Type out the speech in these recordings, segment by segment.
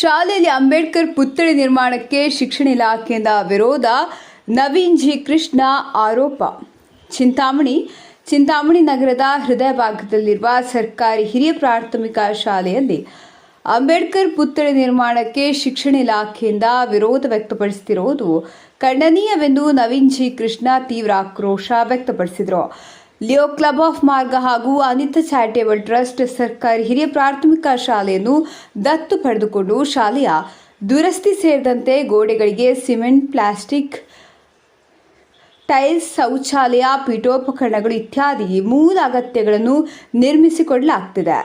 ಶಾಲೆಯಲ್ಲಿ ಅಂಬೇಡ್ಕರ್ ಪುತ್ಥಳಿ ನಿರ್ಮಾಣಕ್ಕೆ ಶಿಕ್ಷಣ ಇಲಾಖೆಯಿಂದ ವಿರೋಧ. ನವೀನ್ ಜಿ ಕೃಷ್ಣ ಆರೋಪ. ಚಿಂತಾಮಣಿ. ಚಿಂತಾಮಣಿ ನಗರದ ಹೃದಯ ಭಾಗದಲ್ಲಿರುವ ಸರ್ಕಾರಿ ಹಿರಿಯ ಪ್ರಾಥಮಿಕ ಶಾಲೆಯಲ್ಲಿ ಅಂಬೇಡ್ಕರ್ ಪುತ್ಥಳಿ ನಿರ್ಮಾಣಕ್ಕೆ ಶಿಕ್ಷಣ ಇಲಾಖೆಯಿಂದ ವಿರೋಧ ವ್ಯಕ್ತಪಡಿಸುತ್ತಿರುವುದು ಖಂಡನೀಯವೆಂದು ನವೀನ್ ಜಿ ಕೃಷ್ಣ ತೀವ್ರ ಆಕ್ರೋಶ ವ್ಯಕ್ತಪಡಿಸಿದರು. ಲಿಯೋ ಕ್ಲಬ್ ಆಫ್ ಮಾರ್ಗ ಹಾಗೂ ಅನಿತ ಚಾರಿಟೇಬಲ್ ಟ್ರಸ್ಟ್ ಸರ್ಕಾರಿ ಹಿರಿಯ ಪ್ರಾಥಮಿಕ ಶಾಲೆಯನ್ನು ದತ್ತು ಪಡೆದುಕೊಂಡು ಶಾಲೆಯ ದುರಸ್ತಿ ಸೇರಿದಂತೆ ಗೋಡೆಗಳಿಗೆ ಸಿಮೆಂಟ್, ಪ್ಲಾಸ್ಟಿಕ್, ಟೈಲ್ಸ್, ಶೌಚಾಲಯ, ಪೀಠೋಪಕರಣಗಳು ಇತ್ಯಾದಿ ಮೂಲ ಅಗತ್ಯಗಳನ್ನು ನಿರ್ಮಿಸಿಕೊಡಲಾಗ್ತಿದೆ.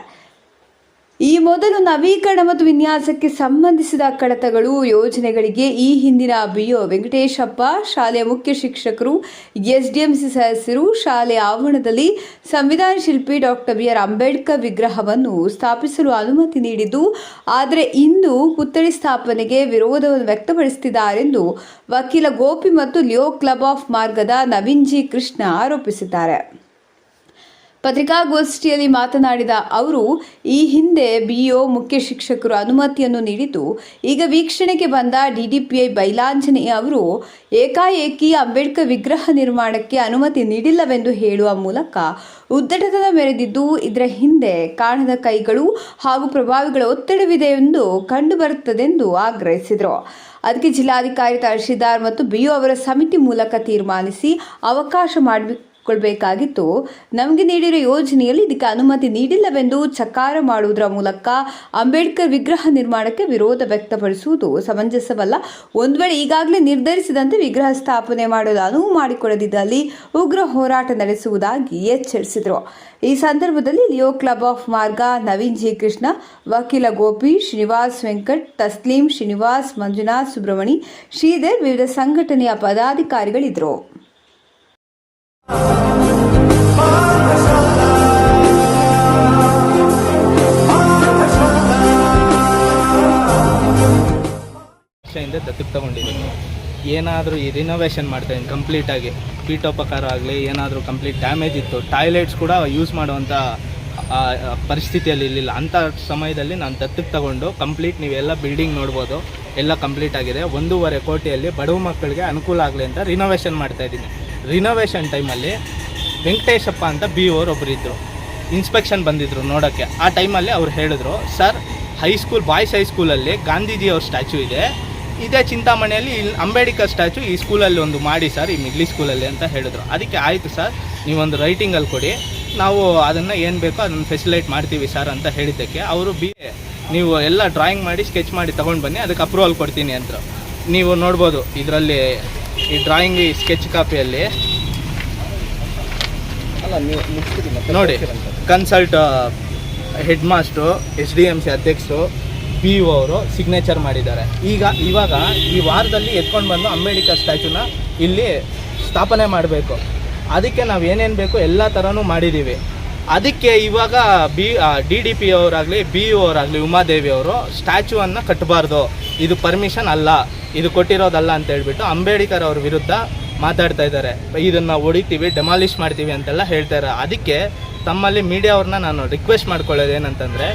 ಈ ಮೊದಲು ನವೀಕರಣ ಮತ್ತು ವಿನ್ಯಾಸಕ್ಕೆ ಸಂಬಂಧಿಸಿದ ಕಡತಗಳು, ಯೋಜನೆಗಳಿಗೆ ಈ ಹಿಂದಿನ ಬಿಒ ವೆಂಕಟೇಶಪ್ಪ, ಶಾಲೆಯ ಮುಖ್ಯ ಶಿಕ್ಷಕರು, ಎಸ್ಡಿಎಂಸಿ ಸದಸ್ಯರು, ಶಾಲೆಯ ಆವರಣದಲ್ಲಿ ಸಂವಿಧಾನ ಶಿಲ್ಪಿ ಡಾಕ್ಟರ್ ಬಿ ಆರ್ ಅಂಬೇಡ್ಕರ್ ವಿಗ್ರಹವನ್ನು ಸ್ಥಾಪಿಸಲು ಅನುಮತಿ ನೀಡಿದ್ದು, ಆದರೆ ಇಂದು ಪುತ್ಥಳಿ ಸ್ಥಾಪನೆಗೆ ವಿರೋಧವನ್ನು ವ್ಯಕ್ತಪಡಿಸುತ್ತಿದ್ದಾರೆಂದು ವಕೀಲ ಗೋಪಿ ಮತ್ತು ಲಿಯೋ ಕ್ಲಬ್ ಆಫ್ ಮಾರ್ಗದ ನವೀನ್ ಜಿ ಕೃಷ್ಣ ಆರೋಪಿಸಿದ್ದಾರೆ. ಪತ್ರಿಕಾಗೋಷ್ಠಿಯಲ್ಲಿ ಮಾತನಾಡಿದ ಅವರು, ಈ ಹಿಂದೆ ಬಿಇಒ ಮುಖ್ಯ ಶಿಕ್ಷಕರು ಅನುಮತಿಯನ್ನು ನೀಡಿದ್ದು, ಈಗ ವೀಕ್ಷಣೆಗೆ ಬಂದ ಡಿಡಿಪಿಐ ಬೈಲಾಂಜನೇಯ ಅವರು, ಏಕಾಏಕಿ ಅಂಬೇಡ್ಕರ್ ವಿಗ್ರಹ ನಿರ್ಮಾಣಕ್ಕೆ ಅನುಮತಿ ನೀಡಿಲ್ಲವೆಂದು ಹೇಳುವ ಮೂಲಕ ಉದ್ದಟತನ ಮೆರೆದಿದ್ದು, ಇದರ ಹಿಂದೆ ಕಾಣದ ಕೈಗಳು ಹಾಗೂ ಪ್ರಭಾವಿಗಳ ಒತ್ತಡವಿದೆ ಎಂದು ಕಂಡುಬರುತ್ತದೆಂದು ಆಗ್ರಹಿಸಿದರು. ಅದಕ್ಕೆ ಜಿಲ್ಲಾಧಿಕಾರಿ ತಹಶೀಲ್ದಾರ್ ಮತ್ತು ಬಿಒ ಅವರ ಸಮಿತಿ ಮೂಲಕ ತೀರ್ಮಾನಿಸಿ ಅವಕಾಶ ಮಾಡಿ ಕೊಡಬೇಕಾಗಿತ್ತು. ನಮಗೆ ನೀಡಿರೋ ಯೋಜನೆಯಲ್ಲಿ ಇದಕ್ಕೆ ಅನುಮತಿ ನೀಡಿಲ್ಲವೆಂದು ಚಕಾರ ಮಾಡುವುದರ ಮೂಲಕ ಅಂಬೇಡ್ಕರ್ ವಿಗ್ರಹ ನಿರ್ಮಾಣಕ್ಕೆ ವಿರೋಧ ವ್ಯಕ್ತಪಡಿಸುವುದು ಸಮಂಜಸವಲ್ಲ. ಒಂದು ವೇಳೆ ಈಗಾಗಲೇ ನಿರ್ಧರಿಸಿದಂತೆ ವಿಗ್ರಹ ಸ್ಥಾಪನೆ ಮಾಡಲು ಅನುವು ಮಾಡಿಕೊಡದಿದ್ದಲ್ಲಿ ಉಗ್ರ ಹೋರಾಟ ನಡೆಸುವುದಾಗಿ ಎಚ್ಚರಿಸಿದರು. ಈ ಸಂದರ್ಭದಲ್ಲಿ ಲಿಯೋ ಕ್ಲಬ್ ಆಫ್ ಮಾರ್ಗ, ನವೀನ್ ಜಿ. ಕೃಷ್ಣ, ವಕೀಲ ಗೋಪಿ, ಶ್ರೀನಿವಾಸ್ ವೆಂಕಟ್, ತಸ್ಲೀಂ ಶ್ರೀನಿವಾಸ್, ಮಂಜುನಾಥ್ ಸುಬ್ರಮಣಿ ಶ್ರೀಧರ್, ವಿವಿಧ ಸಂಘಟನೆಯ ಪದಾಧಿಕಾರಿಗಳಿದ್ದರು. ವರ್ಷದಿಂದ ದತ್ತಕ್ಕೆ ತಗೊಂಡಿದ್ದೀನಿ. ಏನಾದರೂ ಈ ರಿನೋವೇಷನ್ ಮಾಡ್ತಾಯಿದ್ದೀನಿ ಕಂಪ್ಲೀಟಾಗಿ ಪೀಠೋಪಕಾರ ಆಗಲಿ, ಏನಾದರೂ ಕಂಪ್ಲೀಟ್ ಡ್ಯಾಮೇಜ್ ಇತ್ತು. ಟಾಯ್ಲೆಟ್ಸ್ ಕೂಡ ಯೂಸ್ ಮಾಡುವಂಥ ಪರಿಸ್ಥಿತಿಯಲ್ಲಿ ಇರಲಿಲ್ಲ. ಅಂಥ ಸಮಯದಲ್ಲಿ ನಾನು ದತ್ತಕ್ಕೆ ತಗೊಂಡು ಕಂಪ್ಲೀಟ್ ನೀವೆಲ್ಲ ಬಿಲ್ಡಿಂಗ್ ನೋಡ್ಬೋದು. ಎಲ್ಲ ಕಂಪ್ಲೀಟ್ ಆಗಿದೆ. ಒಂದೂವರೆ ಕೋಟಿಯಲ್ಲಿ ಬಡವ ಮಕ್ಕಳಿಗೆ ಅನುಕೂಲ ಆಗಲಿ ಅಂತ ರಿನೋವೇಷನ್ ಮಾಡ್ತಾಯಿದ್ದೀನಿ ರಿನೋವೇಷನ್ ಟೈಮಲ್ಲಿ ವೆಂಕಟೇಶಪ್ಪ ಅಂತ ಬಿ ಓರ್ ಒಬ್ಬರಿದ್ದರು ಇನ್ಸ್ಪೆಕ್ಷನ್ ಬಂದಿದ್ರು ನೋಡೋಕ್ಕೆ. ಆ ಟೈಮಲ್ಲಿ ಅವ್ರು ಹೇಳಿದ್ರು ಸರ್ ಹೈಸ್ಕೂಲ್ ಬಾಯ್ಸ್ ಹೈಸ್ಕೂಲಲ್ಲಿ ಗಾಂಧೀಜಿ ಅವ್ರ ಸ್ಟ್ಯಾಚು ಇದೆ. ಇದೇ ಚಿಂತಾಮಣಿಯಲ್ಲಿ ಇಲ್ಲಿ ಅಂಬೇಡ್ಕರ್ ಸ್ಟ್ಯಾಚು ಈ ಸ್ಕೂಲಲ್ಲಿ ಒಂದು ಮಾಡಿ ಸರ್ ಈ ಮಿಡ್ಲಿ ಸ್ಕೂಲಲ್ಲಿ ಅಂತ ಹೇಳಿದ್ರು. ಅದಕ್ಕೆ ಆಯಿತು ಸರ್ ನೀವೊಂದು ರೈಟಿಂಗಲ್ಲಿ ಕೊಡಿ. ನಾವು ಅದನ್ನು ಏನು ಬೇಕೋ ಅದನ್ನು ಫೆಸಿಲೈಟ್ ಮಾಡ್ತೀವಿ ಸರ್ ಅಂತ ಹೇಳಿದ್ದಕ್ಕೆ. ಅವರು ಬಿ ನೀವು ಎಲ್ಲ ಡ್ರಾಯಿಂಗ್ ಮಾಡಿ ಸ್ಕೆಚ್ ಮಾಡಿ ತೊಗೊಂಡು ಬನ್ನಿ ಅದಕ್ಕೆ ಅಪ್ರೂವಲ್ ಕೊಡ್ತೀನಿ ಅಂತ ನೀವು ನೋಡ್ಬೋದು ಇದರಲ್ಲಿ ಈ ಡ್ರಾಯಿಂಗ್ ಈ ಸ್ಕೆಚ್ ಕಾಪಿಯಲ್ಲಿ ನೋಡಿ consult head master S D M C ಅಧ್ಯಕ್ಷರು ಪಿ ಯು ಅವರು ಸಿಗ್ನೇಚರ್ ಮಾಡಿದ್ದಾರೆ. ಈಗ, ಇವಾಗ ಈ ವಾರದಲ್ಲಿ ಎತ್ಕೊಂಡು ಬಂದು ಅಂಬೇಡ್ಕರ್ ಸ್ಟ್ಯಾಚುನ ಇಲ್ಲಿ ಸ್ಥಾಪನೆ ಮಾಡಬೇಕು. ಅದಕ್ಕೆ ನಾವು ಏನೇನು ಬೇಕು ಎಲ್ಲ ಥರನೂ ಮಾಡಿದ್ದೀವಿ ಅದಕ್ಕೆ ಇವಾಗ ಬಿ ಡಿ ಡಿ ಪಿ ಅವರಾಗಲಿ ಬಿ ಯು ಅವರಾಗಲಿ, ಉಮಾದೇವಿ ಅವರು ಸ್ಟ್ಯಾಚುವನ್ನು ಕಟ್ಟಬಾರ್ದು ಇದು ಪರ್ಮಿಷನ್ ಅಲ್ಲ. ಇದು ಕೊಟ್ಟಿರೋದಲ್ಲ ಅಂತ ಹೇಳ್ಬಿಟ್ಟು ಅಂಬೇಡ್ಕರ್ ಅವ್ರ ವಿರುದ್ಧ ಮಾತಾಡ್ತಾ ಇದ್ದಾರೆ. ಇದನ್ನು ಹೊಡಿತೀವಿ, ಡೆಮಾಲಿಷ್ ಮಾಡ್ತೀವಿ ಅಂತೆಲ್ಲ ಹೇಳ್ತಾರೆ ಅದಕ್ಕೆ ತಮ್ಮಲ್ಲಿ ಮೀಡಿಯಾವ್ರನ್ನ ನಾನು ರಿಕ್ವೆಸ್ಟ್ ಮಾಡ್ಕೊಳ್ಳೋದು ಏನಂತಂದರೆ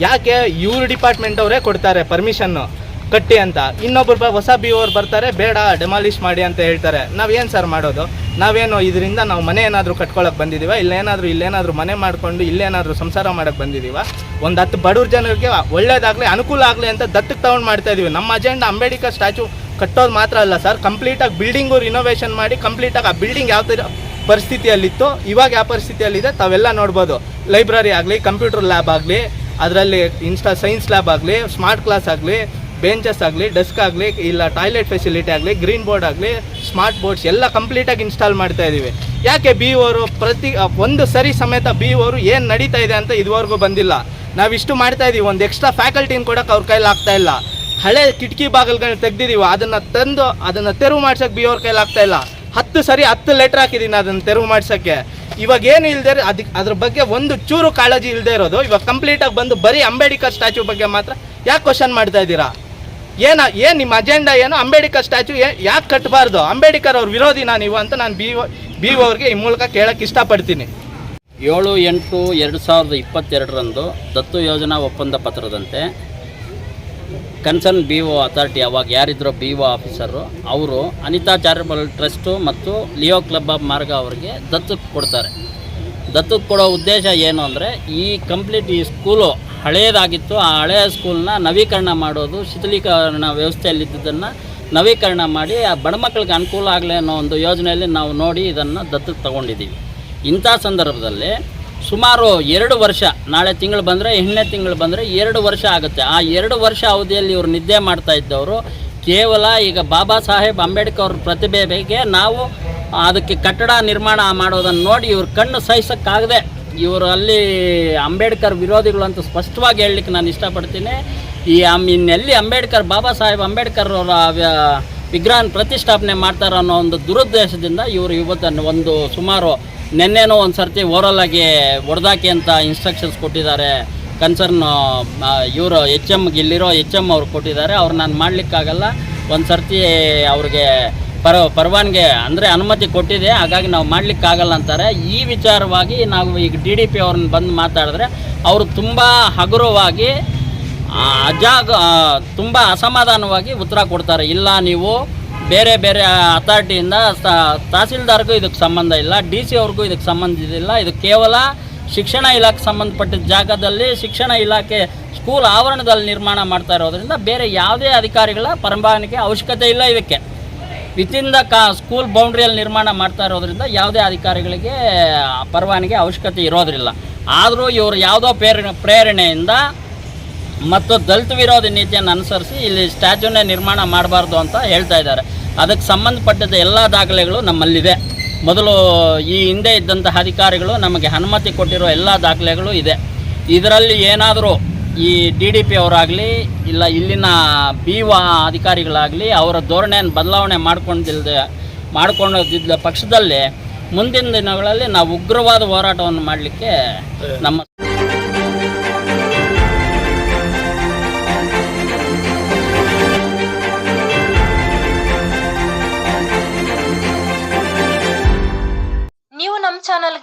ಯಾಕೆ ಇವ್ರ ಡಿಪಾರ್ಟ್ಮೆಂಟ್ ಅವರೇ ಕೊಡ್ತಾರೆ ಪರ್ಮಿಷನ್ನು ಕಟ್ಟಿ ಅಂತ? ಇನ್ನೊಬ್ರು ಬ- ಹೊಸ ಬಿ ಅವ್ರು ಬರ್ತಾರೆ, ಬೇಡ ಡೆಮಾಲಿಷ್ ಮಾಡಿ ಅಂತ ಹೇಳ್ತಾರೆ. ನಾವೇನು ಸರ್ ಮಾಡೋದು? ನಾವೇನು ಇದರಿಂದ ನಾವು ಮನೆ ಏನಾದರೂ ಕಟ್ಕೊಳಕ್ಕೆ ಬಂದಿದ್ದೀವ ಇಲ್ಲೇನಾದರೂ ಇಲ್ಲೇನಾದರೂ ಮನೆ ಮಾಡಿಕೊಂಡು ಇಲ್ಲೇನಾದರೂ ಸಂಸಾರ ಮಾಡೋಕ್ಕೆ ಬಂದಿದ್ದೀವ ಒಂದು ಹತ್ತು ಬಡವ್ರ ಜನರಿಗೆ ಒಳ್ಳೇದಾಗಲಿ, ಅನುಕೂಲ ಆಗಲಿ ಅಂತ ದತ್ತಕ್ಕೆ ತಗೊಂಡು ಮಾಡ್ತಾ ಇದೀವಿ. ನಮ್ಮ ಅಜೆಂಡಾ ಅಂಬೇಡ್ಕರ್ ಸ್ಟ್ಯಾಚು ಕಟ್ಟೋದು ಮಾತ್ರ ಅಲ್ಲ ಸರ್ ಕಂಪ್ಲೀಟಾಗಿ ಬಿಲ್ಡಿಂಗು ರಿನೋವೇಷನ್ ಮಾಡಿ ಕಂಪ್ಲೀಟಾಗಿ ಆ ಬಿಲ್ಡಿಂಗ್ ಯಾವ ಥರ ಪರಿಸ್ಥಿತಿಯಲ್ಲಿತ್ತು, ಇವಾಗ ಯಾವ ಪರಿಸ್ಥಿತಿಯಲ್ಲಿದೆ, ತಾವೆಲ್ಲ ನೋಡ್ಬೋದು. ಲೈಬ್ರರಿ ಆಗಲಿ ಕಂಪ್ಯೂಟರ್ ಲ್ಯಾಬ್ ಆಗಲಿ ಅದರಲ್ಲಿ ಇನ್ಸ್ಟಾ ಸೈನ್ಸ್ ಲ್ಯಾಬ್ ಆಗಲಿ ಸ್ಮಾರ್ಟ್ ಕ್ಲಾಸ್ ಆಗಲಿ ಬೆಂಚಸ್ ಆಗಲಿ ಡೆಸ್ಕ್ ಆಗಲಿ, ಇಲ್ಲ ಟಾಯ್ಲೆಟ್ ಫೆಸಿಲಿಟಿ ಆಗಲಿ ಗ್ರೀನ್ ಬೋರ್ಡ್ ಆಗಲಿ ಸ್ಮಾರ್ಟ್ ಬೋರ್ಡ್ಸ್ ಎಲ್ಲ ಕಂಪ್ಲೀಟಾಗಿ ಇನ್ಸ್ಟಾಲ್ ಮಾಡ್ತಾ ಇದ್ದೀವಿ ಯಾಕೆ ಬಿ ಅವರು ಪ್ರತಿ ಒಂದು ಸರಿ ಸಮೇತ ಬಿ ಅವರು ಏನು ನಡೀತಾ ಇದೆ ಅಂತ ಇದುವರೆಗೂ ಬಂದಿಲ್ಲ. ನಾವಿಷ್ಟು ಮಾಡ್ತಾ ಇದ್ದೀವಿ ಒಂದು ಎಕ್ಸ್ಟ್ರಾ ಫ್ಯಾಕಲ್ಟಿನ ಕೊಡೋಕೆ ಅವ್ರ ಕೈಲಿ ಆಗ್ತಾ ಇಲ್ಲ. ಹಳೆ ಕಿಟಕಿ ಬಾಗಿಲುಗಳನ್ನ ತೆಗ್ದಿದೀವಿ, ಅದನ್ನು ತಂದು, ಅದನ್ನು ತೆರವು ಮಾಡ್ಸೋಕೆ ಬಿ ಅವ್ರ ಕೈಲಿ ಆಗ್ತಾ ಇಲ್ಲ. ಹತ್ತು ಸರಿ ಹತ್ತು ಲೆಟ್ರ್ ಹಾಕಿದ್ದೀನಿ ಅದನ್ನು ತೆರವು ಮಾಡ್ಸೋಕ್ಕೆ. ಇವಾಗ ಏನು ಇಲ್ಲದೆ ಅದಕ್ಕೆ ಅದ್ರ ಬಗ್ಗೆ ಒಂದು ಚೂರು ಕಾಳಜಿ ಇಲ್ಲದೆ ಇರೋದು. ಇವಾಗ ಕಂಪ್ಲೀಟಾಗಿ ಬಂದು ಬರೀ ಅಂಬೇಡ್ಕರ್ ಸ್ಟ್ಯಾಚು ಬಗ್ಗೆ ಮಾತ್ರ ಯಾಕೆ ಕ್ವಶನ್ ಮಾಡ್ತಾ ಇದ್ದೀರಾ? ಏನ ಏನು ನಿಮ್ಮ ಅಜೆಂಡಾ ಏನು? ಅಂಬೇಡ್ಕರ್ ಸ್ಟ್ಯಾಚು ಯಾಕೆ ಕಟ್ಟಬಾರ್ದು ಅಂಬೇಡ್ಕರ್ ಅವ್ರ ನಾನು ನೀವು ಅಂತ ನಾನು ಬಿ ಬಿ ಅವ್ರಿಗೆ ಈ ಮೂಲಕ ಕೇಳಕ್ಕೆ ಇಷ್ಟಪಡ್ತೀನಿ. ಏಳು ಎಂಟು ಎರಡು ಸಾವಿರದ ಇಪ್ಪತ್ತೆರಡರಂದು ದತ್ತು ಯೋಜನಾ ಒಪ್ಪಂದ ಪತ್ರದಂತೆ ಕನ್ಸರ್ನ್ ಬಿ ಒ ಅಥಾರಿಟಿ ಅವಾಗ ಯಾರಿದ್ರೋ ಬಿ ಒ ಆಫೀಸರು, ಅವರು ಅನಿತಾ ಚಾರಿಟಬಲ್ ಟ್ರಸ್ಟು ಮತ್ತು ಲಿಯೋ ಕ್ಲಬ್ ಆಫ್ ಮಾರ್ಗ ಅವರಿಗೆ ದತ್ತು ಕೊಡ್ತಾರೆ. ದತ್ತಕ್ಕೆ ಕೊಡೋ ಉದ್ದೇಶ ಏನು ಅಂದರೆ, ಈ ಕಂಪ್ಲೀಟ್ ಈ ಸ್ಕೂಲು ಹಳೆಯದಾಗಿತ್ತು ಆ ಹಳೆಯ ಸ್ಕೂಲ್ನ ನವೀಕರಣ ಮಾಡೋದು, ಶಿಥಿಲೀಕರಣ ವ್ಯವಸ್ಥೆಯಲ್ಲಿದ್ದುದನ್ನು ನವೀಕರಣ ಮಾಡಿ, ಆ ಬಡ ಮಕ್ಕಳಿಗೆ ಅನುಕೂಲ ಆಗಲಿ ಅನ್ನೋ ಒಂದು ಯೋಜನೆಯಲ್ಲಿ ನಾವು ನೋಡಿ ಇದನ್ನು ದತ್ತು ತಗೊಂಡಿದ್ದೀವಿ. ಇಂಥ ಸಂದರ್ಭದಲ್ಲಿ ಸುಮಾರು ಎರಡು ವರ್ಷ, ನಾಳೆ ತಿಂಗಳು ಬಂದರೆ ಎಂಟನೇ ತಿಂಗಳು ಬಂದರೆ ಎರಡು ವರ್ಷ ಆಗುತ್ತೆ. ಆ ಎರಡು ವರ್ಷ ಅವಧಿಯಲ್ಲಿ ಇವರು ನಿದ್ದೆ ಮಾಡ್ತಾ ಇದ್ದವರು. ಕೇವಲ ಈಗ ಬಾಬಾ ಸಾಹೇಬ್ ಅಂಬೇಡ್ಕರ್ ಅವ್ರ ಬಗ್ಗೆ ನಾವು ಅದಕ್ಕೆ ಕಟ್ಟಡ ನಿರ್ಮಾಣ ಮಾಡೋದನ್ನು ನೋಡಿ ಇವ್ರ ಕಣ್ಣು ಸಹಿಸೋಕ್ಕಾಗದೆ. ಇವರು ಅಲ್ಲಿ ಅಂಬೇಡ್ಕರ್ ವಿರೋಧಿಗಳು ಅಂತ ಸ್ಪಷ್ಟವಾಗಿ ಹೇಳಲಿಕ್ಕೆ ನಾನು ಇಷ್ಟಪಡ್ತೀನಿ. ಈ ಇನ್ನೆಲ್ಲಿ ಅಂಬೇಡ್ಕರ್, ಬಾಬಾ ಸಾಹೇಬ್ ಅಂಬೇಡ್ಕರ್ ಅವರ ವಿಗ್ರಹ ಪ್ರತಿಷ್ಠಾಪನೆ ಮಾಡ್ತಾರೆ ಅನ್ನೋ ಒಂದು ದುರುದ್ದೇಶದಿಂದ ಇವರು ಇವತ್ತನ್ನು ಒಂದು ಸುಮಾರು ನಿನ್ನೆನೋ ಒಂದು ಸರ್ತಿ ಓರಲ್ ಆಗಿ ಹೊಡೆದಾಕಿ ಅಂತ ಇನ್ಸ್ಟ್ರಕ್ಷನ್ಸ್ ಕೊಟ್ಟಿದ್ದಾರೆ. ಕನ್ಸರ್ನ್ ಇವರು ಎಚ್ ಎಮ್ಗೆ ಇಲ್ಲಿರೋ ಎಚ್ ಎಂ ಅವ್ರು ಕೊಟ್ಟಿದ್ದಾರೆ. ಅವ್ರು ನಾನು ಮಾಡಲಿಕ್ಕಾಗಲ್ಲ. ಒಂದು ಸರ್ತಿ ಅವ್ರಿಗೆ ಪರ, ಪರವಾನಗಿ ಅಂದರೆ ಅನುಮತಿ ಕೊಟ್ಟಿದೆ. ಹಾಗಾಗಿ ನಾವು ಮಾಡಲಿಕ್ಕಾಗಲ್ಲ ಅಂತಾರೆ. ಈ ವಿಚಾರವಾಗಿ ನಾವು ಈಗ ಡಿ ಡಿ ಪಿ ಅವ್ರನ್ನ ಬಂದು ಮಾತಾಡಿದ್ರೆ ಅವರು ತುಂಬ ಹಗುರವಾಗಿ ಅಜಾಗ ತುಂಬ ಅಸಮಾಧಾನವಾಗಿ ಉತ್ತರ ಕೊಡ್ತಾರೆ. ಇಲ್ಲ ನೀವು ಬೇರೆ ಬೇರೆ ಅಥಾರಿಟಿಯಿಂದ ತಹಸೀಲ್ದಾರ್ಗೂ ಇದಕ್ಕೆ ಸಂಬಂಧ ಇಲ್ಲ ಡಿ ಸಿ ಅವ್ರಿಗೂ ಇದಕ್ಕೆ ಸಂಬಂಧ ಇದಿಲ್ಲ. ಇದು ಕೇವಲ ಶಿಕ್ಷಣ ಇಲಾಖೆ ಸಂಬಂಧಪಟ್ಟ ಜಾಗದಲ್ಲಿ ಶಿಕ್ಷಣ ಇಲಾಖೆ ಸ್ಕೂಲ್ ಆವರಣದಲ್ಲಿ ನಿರ್ಮಾಣ ಮಾಡ್ತಾ ಇರೋದ್ರಿಂದ ಬೇರೆ ಯಾವುದೇ ಅಧಿಕಾರಿಗಳ ಪರವಾನಗಿ ಅವಶ್ಯಕತೆ ಇಲ್ಲ ಇದಕ್ಕೆ. ವಿತಿನ್ ದ ಕಾ ಸ್ಕೂಲ್ ಬೌಂಡ್ರಿಯಲ್ಲಿ ನಿರ್ಮಾಣ ಮಾಡ್ತಾ ಇರೋದ್ರಿಂದ ಯಾವುದೇ ಅಧಿಕಾರಿಗಳಿಗೆ ಪರವಾನಿಗೆ ಅವಶ್ಯಕತೆ ಇರೋದಿಲ್ಲ ಆದರೂ ಇವರು ಯಾವುದೋ ಪ್ರೇರಣೆ, ಪ್ರೇರಣೆಯಿಂದ ಮತ್ತು ದಲಿತ ವಿರೋಧಿ ನೀತಿಯನ್ನು ಅನುಸರಿಸಿ ಇಲ್ಲಿ ಸ್ಟ್ಯಾಚ್ಯೂನೇ ನಿರ್ಮಾಣ ಮಾಡಬಾರ್ದು ಅಂತ ಹೇಳ್ತಾ ಇದ್ದಾರೆ. ಅದಕ್ಕೆ ಸಂಬಂಧಪಟ್ಟಿದ್ದ ಎಲ್ಲ ದಾಖಲೆಗಳು ನಮ್ಮಲ್ಲಿದೆ. ಮೊದಲು ಈ ಹಿಂದೆ ಇದ್ದಂತಹ ಅಧಿಕಾರಿಗಳು ನಮಗೆ ಅನುಮತಿ ಕೊಟ್ಟಿರೋ ಎಲ್ಲ ದಾಖಲೆಗಳು ಇದೆ. ಇದರಲ್ಲಿ ಏನಾದರೂ ಈ ಡಿ ಡಿ ಪಿ ಅವರಾಗಲಿ, ಇಲ್ಲ ಇಲ್ಲಿನ ಬಿ ವಾ ಅಧಿಕಾರಿಗಳಾಗಲಿ ಅವರ ಧೋರಣೆಯನ್ನು ಬದಲಾವಣೆ ಮಾಡ್ಕೊಂಡಿಲ್ಲದೆ ಮಾಡ್ಕೊಂಡಿದ್ದ ಪಕ್ಷದಲ್ಲಿ ಮುಂದಿನ ದಿನಗಳಲ್ಲಿ ನಾವು ಉಗ್ರವಾದ ಹೋರಾಟವನ್ನು ಮಾಡಲಿಕ್ಕೆ ನಮ್ಮ